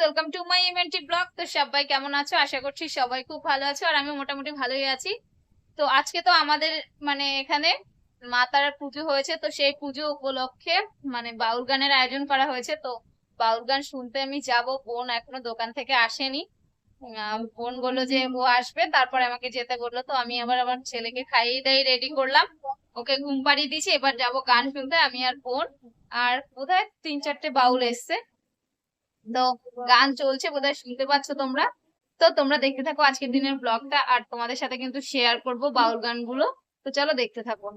Welcome to my eventy blog তো সবাই কেমন আছো? আশা করছি সবাই খুব ভালো আছো আর আমি মোটামুটি ভালোই আছি। তো আজকে তো আমাদের মানে এখানে মা তারার পুজো হয়েছে, তো সেই পুজো উপলক্ষে মানে বাউল গানের আয়োজন করা হয়েছে। তো বাউল গান শুনতে আমি যাব। বোন এখনও দোকান থেকে আসেনি। বোন বলল যে ও আসবে, তারপরে আমাকে যেতে বলল। তো আমি আবার আমার ছেলেকে খাইয়ে দাইয়ে রেডি করলাম। ওকে ঘুম পাড়িয়ে দিয়েছি। এবার যাব গান শুনতে, আমি আর বোন। আর বোধহয় তিন চারটে বাউল এসছে। তো গান চলছে বোধহয় শুনতে পাচ্ছ তোমরা। তো তোমরা দেখতে থাকো আজকের দিনের ব্লগটা আর তোমাদের সাথে কিন্তু শেয়ার করব বাউল গানগুলো। তো চলো দেখতে থাকো।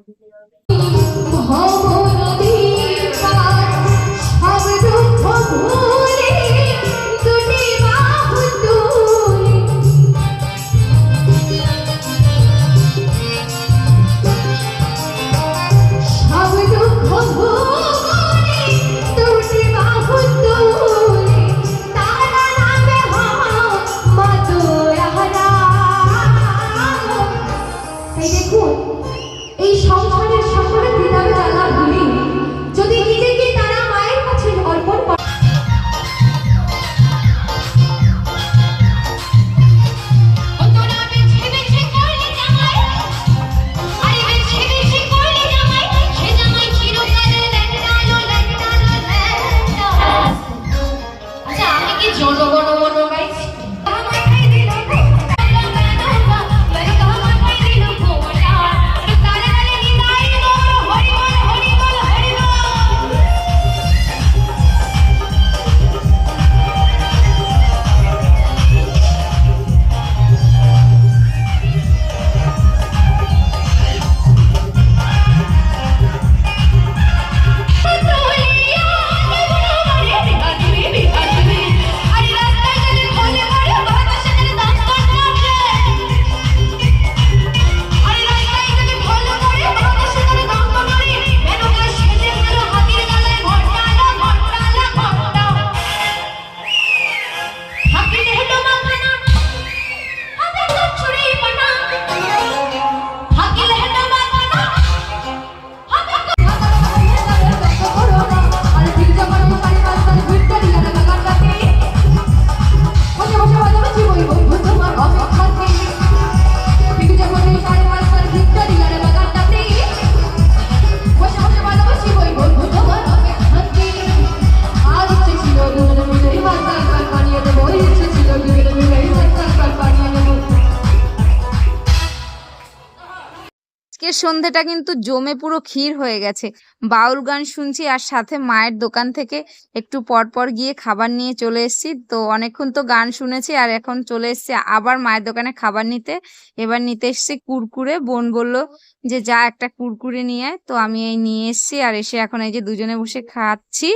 সন্ধেটা কিন্তু জমে পুরো ক্ষীর হয়ে গেছে। বাউল গান শুনছি আর সাথে মায়ের দোকান থেকে একটু পর পর গিয়ে খাবার নিয়ে চলে এসেছি। তো অনেকক্ষণ তো গান শুনেছি আর এখন চলে এসেছি আবার মায়ের দোকানে খাবার নিতে। এবার নিতে এসেছি কুরকুরে। বোন বলল যে, যা একটা কুরকুরে নিয়ে আয়। তো আমি এই নিয়ে এসেছি আর এসে এখন এই যে দুজনে বসে খাচ্ছি।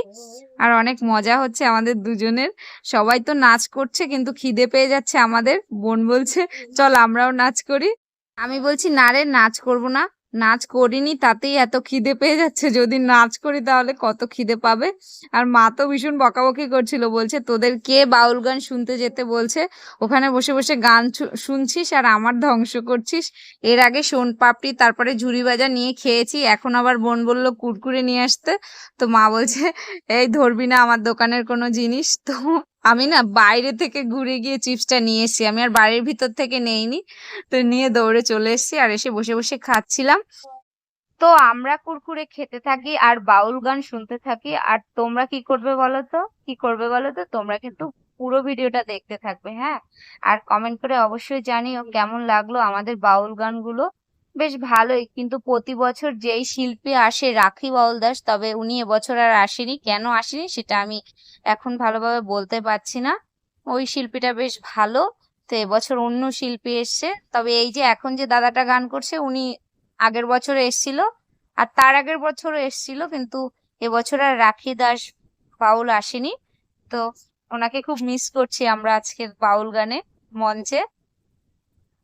আর অনেক মজা হচ্ছে আমাদের দুজনের। সবাই তো নাচ করছে কিন্তু খিদে পেয়ে যাচ্ছে আমাদের। বোন বলছে, চল আমরাও নাচ করি। আমি বলছি, না রে, নাচ করব না। নাচ করিনি, তাতেই এত খিদে পেয়ে যাচ্ছে। যদি নাচ করি তাহলে কত খিদে পাবে? আর মা তো ভীষণ বকাবকি করছিল, বলছে, তোদের কে বাউল গান শুনতে যেতে বলছে? ওখানে বসে বসে গান শুনছিস আর আমার ধ্বংস করছিস। এর আগে সোন পাপড়ি তারপরে ঝুড়ি ভাজা নিয়ে খেয়েছি, এখন আবার বোন বলল কুরকুরে নিয়ে আসতে। তো মা বলছে, এই ধরবি না আমার দোকানের কোনো জিনিস। তো আমি না বাইরে থেকে ঘুরে গিয়ে চিপসটা নিয়ে এসেছি। আমি আর বাড়ির ভিতর থেকে নেইনি। তো নিয়ে দৌড়ে চলে এসেছি আর এসে বসে বসে খাচ্ছিলাম। তো আমরা কুরকুরে খেতে থাকি আর বাউল গান শুনতে থাকি। আর তোমরা কি করবে বলো তো? কি করবে বলো তো? তোমরা কিন্তু পুরো ভিডিওটা দেখতে থাকবে হ্যাঁ? আর কমেন্ট করে অবশ্যই জানিও কেমন লাগল আমাদের বাউল গানগুলো। বেশ ভালোই। কিন্তু প্রতি বছর যেই শিল্পী আসে রাখি বাউল দাস তবে উনি এবছর আর আসেনি। কেন আসেনি সেটা আমি এখন ভালোভাবে বলতে পারছি না। ওই শিল্পীটা বেশ ভালো। তো এবছর অন্য শিল্পী এসছে। তবে এই যে এখন যে দাদাটা গান করছে, উনি আগের বছর এসছিল আর তার আগের বছরও এসছিল, কিন্তু এবছর আর রাখি দাস বাউল আসেনি। তো ওনাকে খুব মিস করছি আমরা আজকের বাউল গানে মঞ্চে।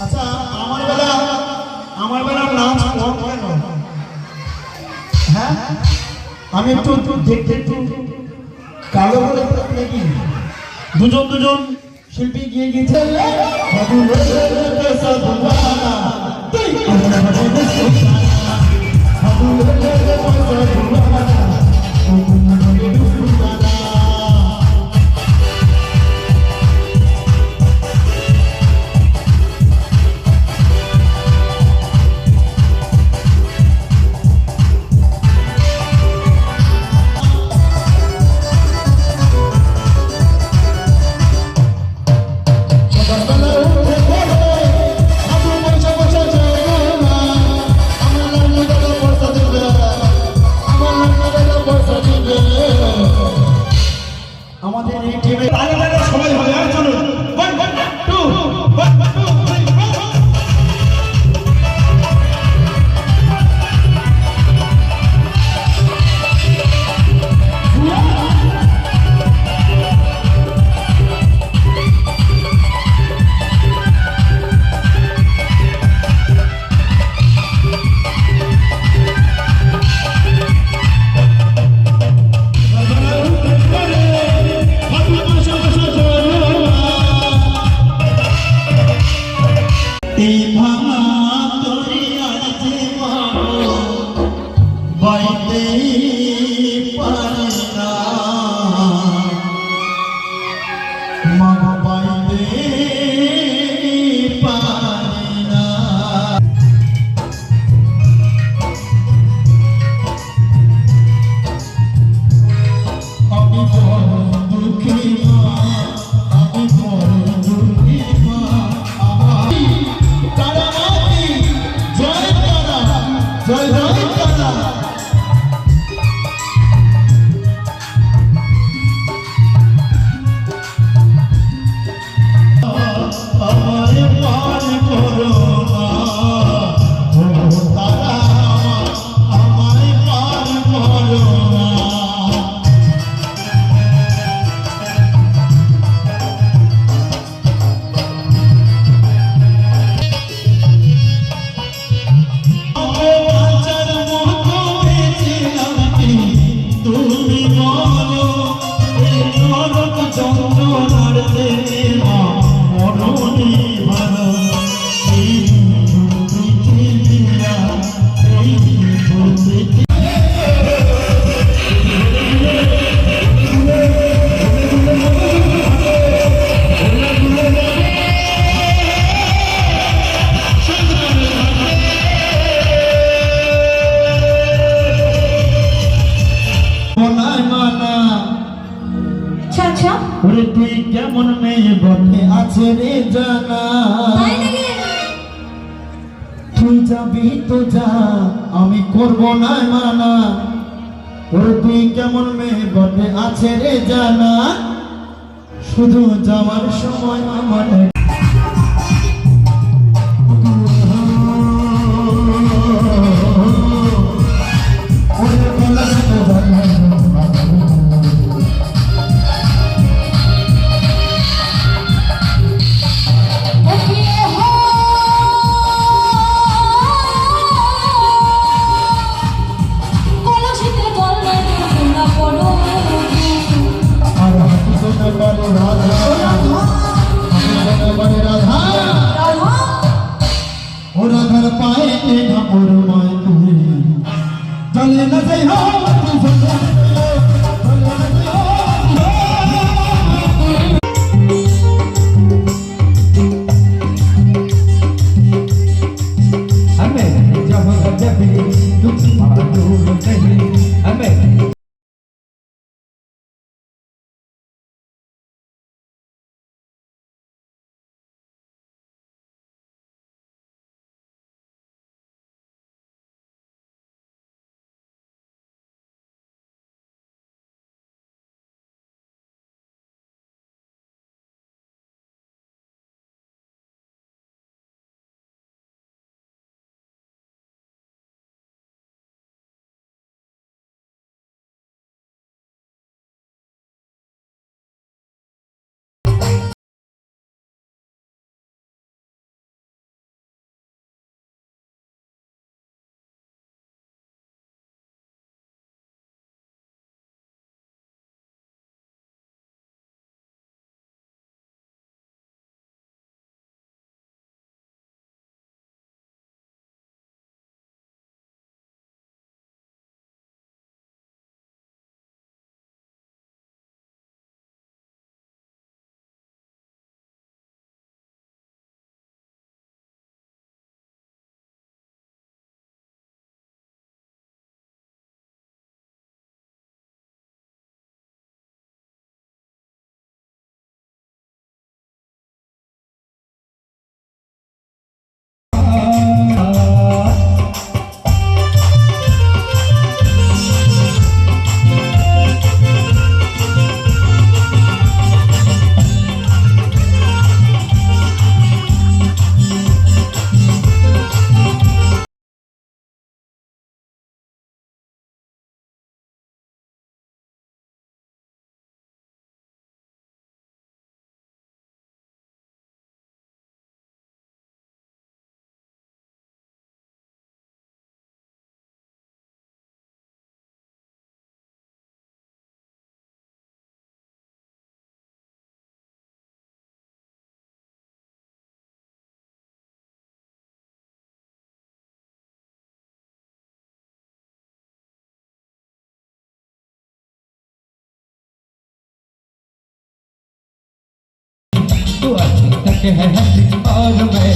আচ্ছা আমার বেলা আমার বেলা নাচ কম কেন? হ্যাঁ? আমি একটু দেখতে একটু কালো করে নাকি? দুজন দুজন শিল্পী গিয়ে গেছে তুই ওরে তুই কেমন মেয়ে বটে? আছে রে জানা। তুই যাবি তো যা আমি করব না মানা। ওরে তুই কেমন মেয়ে বটে? আছে রে জানা। শুধু যাওয়ার সময় আমার I'm a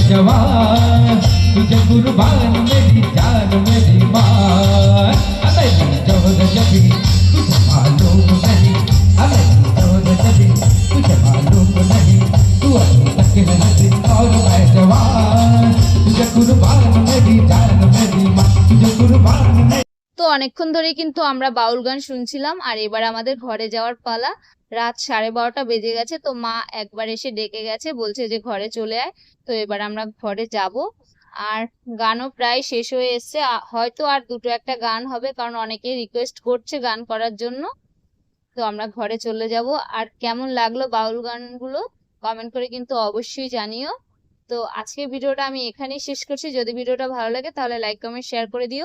जवान। तुझे कुर्बान मेरी जान অনেকক্ষণ ধরে কিন্তু আমরা বাউল গান শুনছিলাম, আর এবার আমাদের ঘরে যাওয়ার পালা। রাত সাড়ে বারোটা বেজে গেছে, তো মা একবার এসে ডেকে গেছে, বলছে যে ঘরে চলে আয়। তো এবার আমরা ঘরে যাব। আর গানও প্রায় শেষ হয়ে এসছে। হয়তো আর দুটো একটা গান হবে, কারণ অনেকে রিকোয়েস্ট করছে গান করার জন্য। তো আমরা ঘরে চলে যাব। আর কেমন লাগল বাউল গানগুলো? কমেন্ট করে কিন্তু অবশ্যই জানিও। তো আজকের ভিডিওটা আমি এখানেই শেষ করছি। যদি ভিডিওটা ভালো লাগে তাহলে লাইক কমেন্ট শেয়ার করে দিও।